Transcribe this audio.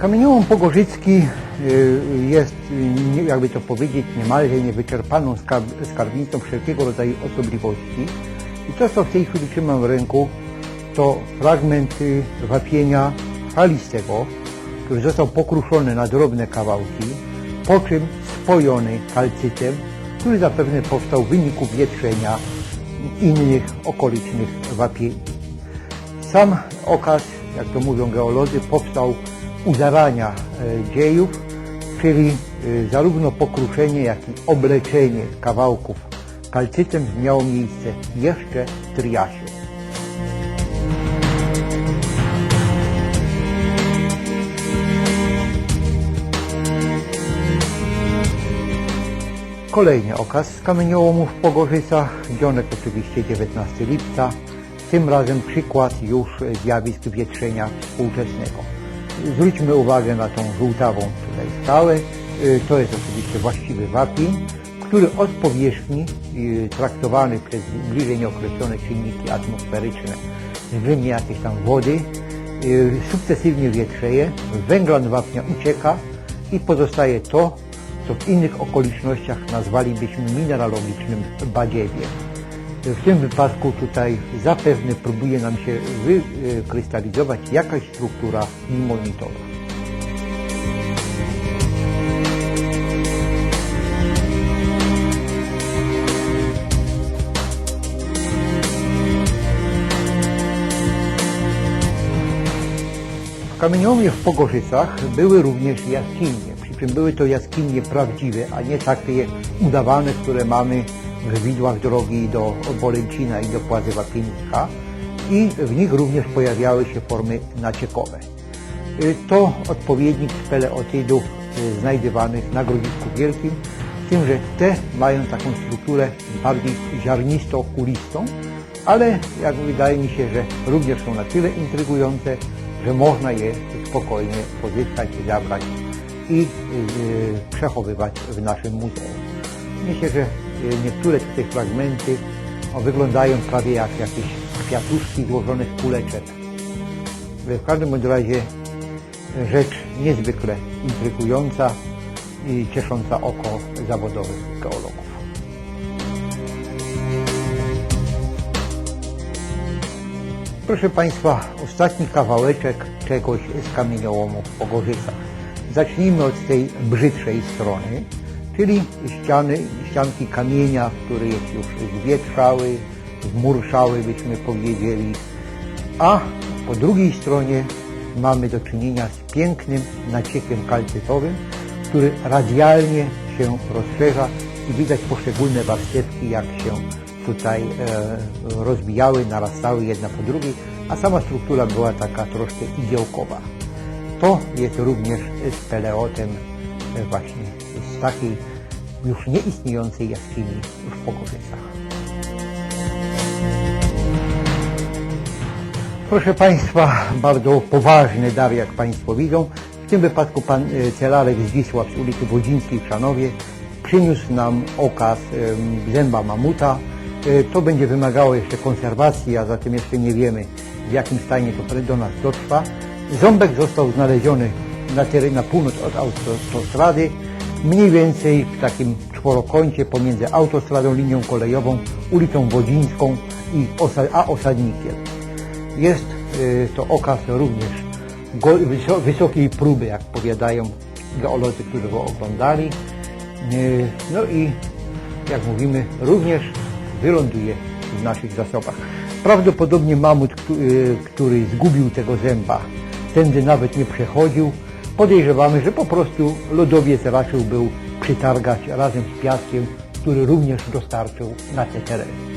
Kamieniołom Pogorzycki y, jest, y, jakby to powiedzieć, niemalże niewyczerpaną skarb- skarbnicą wszelkiego rodzaju osobliwości. I to, co w tej chwili trzymam w ręku, to fragmenty wapienia falistego, który został pokruszony na drobne kawałki, po czym spojony kalcytem, który zapewne powstał w wyniku wietrzenia innych okolicznych wapieni. Sam okaz, jak to mówią geolodzy, powstał u zarania e, dziejów, czyli e, zarówno pokruszenie, jak i obleczenie kawałków. Kalcytem miało miejsce jeszcze w Triasie. Kolejny okaz z kamieniołomów w Pogorzycach, dzionek oczywiście 19 lipca, tym razem przykład już zjawisk wietrzenia współczesnego. Zwróćmy uwagę na tą żółtawą tutaj skałę. Y, To jest oczywiście właściwy wapień, który od powierzchni y, traktowany przez bliżej nieokreślone czynniki atmosferyczne, względnie jakieś tam wody, y, sukcesywnie wietrzeje, węglan wapnia ucieka i pozostaje to, co w innych okolicznościach nazwalibyśmy mineralogicznym badziewiem. W tym wypadku tutaj zapewne próbuje nam się wykrystalizować jakaś struktura limonitowa. W kamieniołomie w Pogorzycach były również jaskinie, przy czym były to jaskinie prawdziwe, a nie takie udawane, które mamy w widłach drogi do Bolęcina i do Płazy Wapieńska i w nich również pojawiały się formy naciekowe. Y, To odpowiednik speleotydów y, znajdywanych na Grodzisku Wielkim, z tym, że te mają taką strukturę bardziej ziarnisto-kulistą, ale jak wydaje mi się, że również są na tyle intrygujące, że można je spokojnie pozyskać, zabrać i y, przechowywać w naszym muzeum. Myślę, że y, niektóre tutaj fragmenty o, wyglądają prawie jak jakieś kwiatuszki złożone z kuleczek. W każdym razie rzecz niezwykle intrygująca i ciesząca oko zawodowych geologów. Proszę Państwa, ostatni kawałeczek czegoś z kamieniołomu w Pogorzycach. Zacznijmy od tej brzydszej strony, czyli ściany, ścianki kamienia, które jest już zwietrzały, zmurszały, byśmy powiedzieli. A po drugiej stronie mamy do czynienia z pięknym naciekiem kalcytowym, który radialnie się rozszerza i widać poszczególne warstewki, jak się tutaj e, rozbijały, narastały jedna po drugiej, a sama struktura była taka troszkę igiełkowa. To jest również speleotem właśnie z takiej już nieistniejącej jaskini w Pogorzycach. Proszę Państwa, bardzo poważny dar, jak Państwo widzą. W tym wypadku pan e, Celarek Zdzisław z ulicy Wodzińskiej w Szanowie przyniósł nam okaz zęba mamuta. E, To będzie wymagało jeszcze konserwacji, a zatem jeszcze nie wiemy w jakim stanie to do nas dotrwa. Ząbek został znaleziony na terenie na północ od autostrady, mniej więcej w takim czworokącie pomiędzy autostradą, linią kolejową, ulicą Wodzińską i a osadnikiem. Jest y, to okaz również wysokiej próby, jak powiadają geolodzy, którzy go oglądali. Y, No i jak mówimy, również wyląduje w naszych zasobach. Prawdopodobnie mamut, y, który zgubił tego zęba, tędy nawet nie przechodził. Podejrzewamy, że po prostu lodowiec raczył był przytargać razem z piaskiem, który również dostarczył na te tereny.